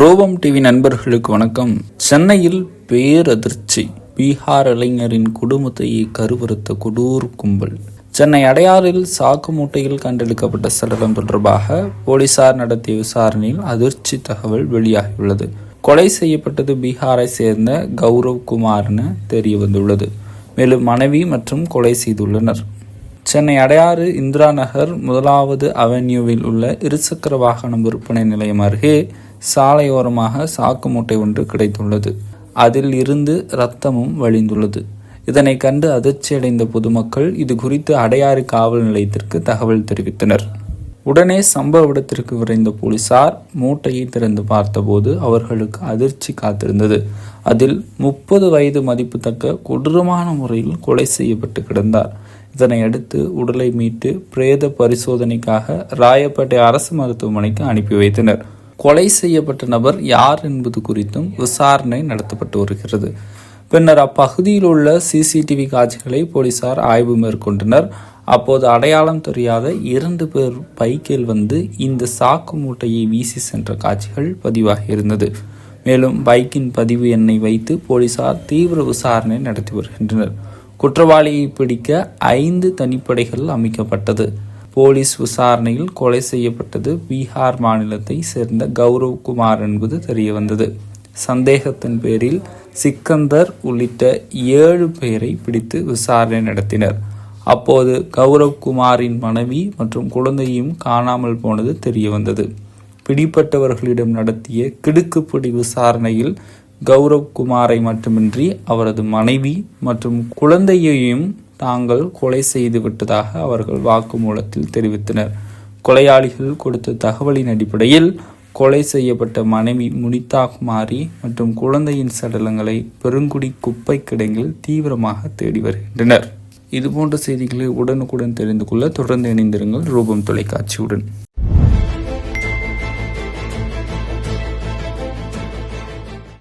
ரோபம் TV நண்பர்களுக்கு வணக்கம். சென்னையில் பேரதிர்ச்சி. பீகார் இளைஞரின் குடும்பத்தை கருவறுத்த கொடூர் கும்பல். சென்னை அடையாறில் சாக்கு மூட்டையில் கண்டெடுக்கப்பட்ட சடலம் தொடர்பாக போலீசார் நடத்திய விசாரணையில் அதிர்ச்சி தகவல் வெளியாகியுள்ளது. கொலை செய்யப்பட்டது பீகாரை சேர்ந்த கௌரவ் குமார்னு தெரிய வந்துள்ளது. மேலும் மனைவி மற்றும் கொலை செய்துள்ளனர். சென்னை அடையாறு இந்திரா நகர் முதலாவது அவென்யூவில் உள்ள இருசக்கர வாகனம் விற்பனை நிலையம் அருகே சாலையோரமாக சாக்கு மூட்டை ஒன்று கிடைத்துள்ளது. அதில் இருந்து இரத்தமும் வழிந்துள்ளது. இதனை கண்டு அதிர்ச்சியடைந்த பொதுமக்கள் இது குறித்து அடையாறு காவல் நிலையத்திற்கு தகவல் தெரிவித்தனர். உடனே சம்பவ இடத்திற்கு விரைந்த போலீசார் மூட்டையை திறந்து பார்த்தபோது அவர்களுக்கு அதிர்ச்சி காத்திருந்தது. அதில் முப்பது வயது மதிப்புத்தக்க கொடூரமான முறையில் கொலை செய்யப்பட்டு கிடந்தார். இதனையடுத்து உடலை மீட்டு பிரேத பரிசோதனைக்காக ராயப்பேட்டை அரசு மருத்துவமனைக்கு அனுப்பி வைத்தனர். கொலை செய்யப்பட்ட நபர் யார் என்பது குறித்தும் விசாரணை நடத்தப்பட்டு வருகிறது. பின்னர் அப்பகுதியில் உள்ள சிசிடிவி காட்சிகளை போலீசார் ஆய்வு மேற்கொண்டனர். அப்போது அடையாளம் தெரியாத இரண்டு பேர் பைக்கில் வந்து இந்த சாக்கு மூட்டையை வீசி சென்ற காட்சிகள் பதிவாகியிருந்தது. மேலும் பைக்கின் பதிவு எண்ணை வைத்து போலீசார் தீவிர விசாரணை நடத்தி வருகின்றனர். குற்றவாளியை பிடிக்க ஐந்து தனிப்படைகள் அமைக்கப்பட்டது. போலீஸ் விசாரணையில் கொலை செய்யப்பட்டது பீகார் மாநிலத்தை சேர்ந்த கௌரவ் குமார் என்பது தெரியவந்தது. சந்தேகத்தின் பேரில் சிக்கந்தர் உள்ளிட்ட ஏழு பேரை பிடித்து விசாரணை நடத்தினர். அப்போது கௌரவ் குமாரின் மனைவி மற்றும் குழந்தையும் காணாமல் போனது தெரியவந்தது. பிடிப்பட்டவர்களிடம் நடத்திய கிடுக்குப்பிடி விசாரணையில் கௌரவ் குமாரை மட்டுமின்றி அவரது மனைவி மற்றும் குழந்தையையும் தாங்கள் கொலை செய்து விட்டதாக அவர்கள் வாக்குமூலத்தில் தெரிவித்தனர். கொலையாளிகள் கொடுத்த தகவலின் அடிப்படையில் கொலை செய்யப்பட்ட மனைவி முனிதா குமாரி மற்றும் குழந்தையின் சடலங்களை பெருங்குடி குப்பை கிடங்கில் தீவிரமாக தேடி வருகின்றனர். இதுபோன்ற செய்திகளை உடனுக்குடன் தெரிந்து கொள்ள தொடர்ந்து இணைந்திருங்கள் ரூபம் தொலைக்காட்சியுடன்.